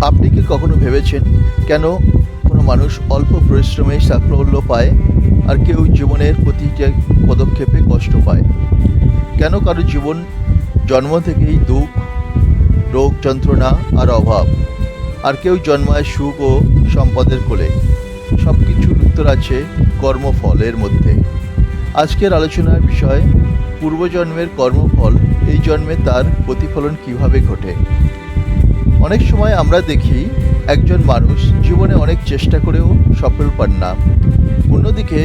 আপনি কি কখনো ভেবেছেন কেন কোনো মানুষ অল্প পরিশ্রমে সাফল্য পায় আর কেউ জীবনের প্রতিটা পদক্ষেপে কষ্ট পায়? কেন কারও জীবন জন্ম থেকেই দুঃখ, রোগ যন্ত্রণা আর অভাব, আর কেউ জন্মায় সুখ ও সম্পদের কোলে? সব কিছুর উত্তর আছে কর্মফলের মধ্যে। আজকের আলোচনার বিষয়, পূর্বজন্মের কর্মফল, এই জন্মে তার প্রতিফলন কীভাবে ঘটে? অনেক সময় আমরা দেখি একজন মানুষ জীবনে অনেক চেষ্টা করেও সফল পান না। অন্যদিকে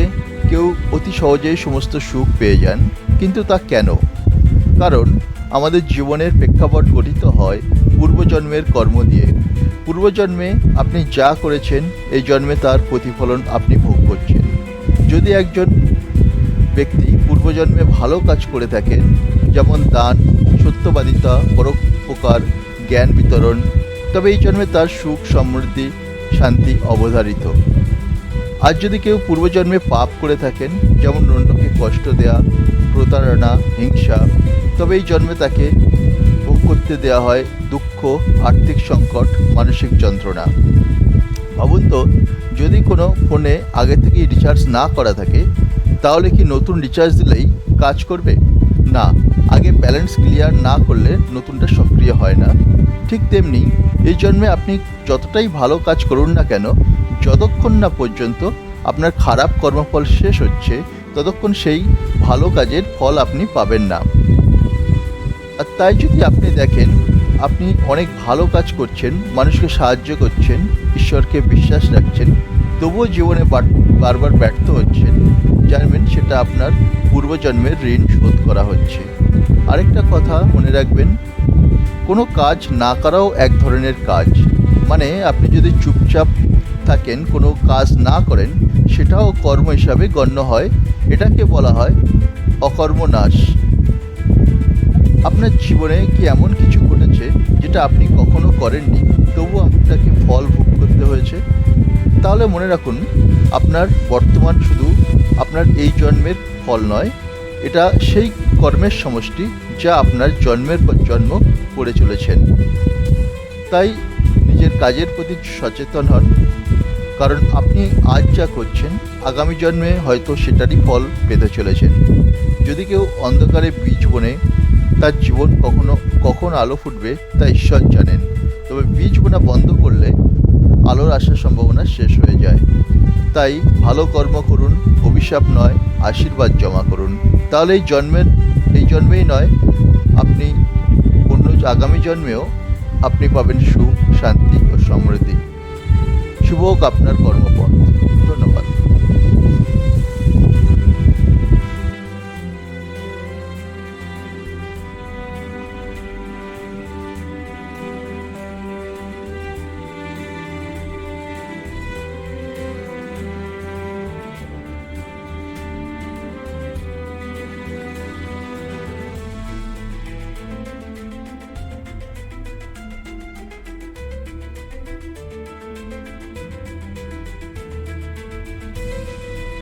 কেউ অতি সহজেই সমস্ত সুখ পেয়ে যান, কিন্তু তা কেন? কারণ আমাদের জীবনের প্রেক্ষাপট গঠিত হয় পূর্বজন্মের কর্ম দিয়ে। পূর্বজন্মে আপনি যা করেছেন, এই জন্মে তার প্রতিফলন আপনি ভোগ করছেন। যদি একজন ব্যক্তি পূর্বজন্মে ভালো কাজ করে থাকেন, যেমন দান, সত্যবাদিতা, পরোপকার জ্ঞান বিতরণ, তবে এই জন্মে তার সুখ, সমৃদ্ধি, শান্তি অবধারিত। আর যদি কেউ পূর্বজন্মে পাপ করে থাকেন, যেমন অন্যকে কষ্ট দেয়া, প্রতারণা, হিংসা, তবে এই জন্মে তাকে ভোগ করতে দেওয়া হয় দুঃখ, আর্থিক সংকট, মানসিক যন্ত্রণা। ভাবুন তো, যদি কোনো ফোনে আগে থেকেই রিচার্জ না করা থাকে, তাহলে কি নতুন রিচার্জ দিলেই কাজ করবে? না, আগে ব্যালেন্স ক্লিয়ার না করলে নতুনটা সক্রিয় হয় না। ঠিক তেমনি এই জন্মে আপনি যতটাই ভালো কাজ করুন না কেন, যতক্ষণ না পর্যন্ত আপনার খারাপ কর্মফল শেষ হচ্ছে, ততক্ষণ সেই ভালো কাজের ফল আপনি পাবেন না। আর তাই যদি আপনি দেখেন, আপনি অনেক ভালো কাজ করছেন, মানুষকে সাহায্য করছেন, ঈশ্বরকে বিশ্বাস রাখছেন, তবুও জীবনে বারবার ব্যর্থ হচ্ছেন, জানবেন সেটা আপনার পূর্বজন্মের ঋণ শোধ করা হচ্ছে। আরেকটা কথা মনে রাখবেন কোনো কাজ না করাও এক ধরনের কাজ। মানে আপনি যদি চুপচাপ থাকেন, কোনো কাজ না করেন, সেটাও কর্ম হিসাবে গণ্য হয়। এটাকে বলা হয় অকর্মনাশ। আপনার জীবনে কি এমন কিছু ঘটেছে যেটা আপনি কখনো করেননি? তবু আপনাকে ফল ভোগ করতে হয়েছে। তাহলে মনে রাখুন, আপনার বর্তমান শুধু আপনার এই জন্মের ফল নয়, এটা সেই কর্মের সমষ্টি যা আপনার জন্মের পর জন্ম করে চলেছেন। তাই নিজের কাজের প্রতি সচেতন হন, কারণ আপনি আজ যা করছেন, আগামী জন্মে হয়তো সেটারই ফল পেতে চলেছেন। যদি কেউ অন্ধকারে বীজ বনে, তার জীবন কখনো, কখন আলো ফুটবে তা ঈশ্বর জানেন। তবে বীজ বোনা বন্ধ করলে আলোর আসার সম্ভাবনা শেষ হয়ে যায়। তাই ভালো কর্ম করুন, অভিশাপ নয়, আশীর্বাদ জমা করুন। তাহলে এই জন্মের এই জন্মেই নয়, আপনি অন্য আগামী জন্মেও আপনি পাবেন সুখ, শান্তি ও সমৃদ্ধি। শুভ হোক আপনার কর্মপথ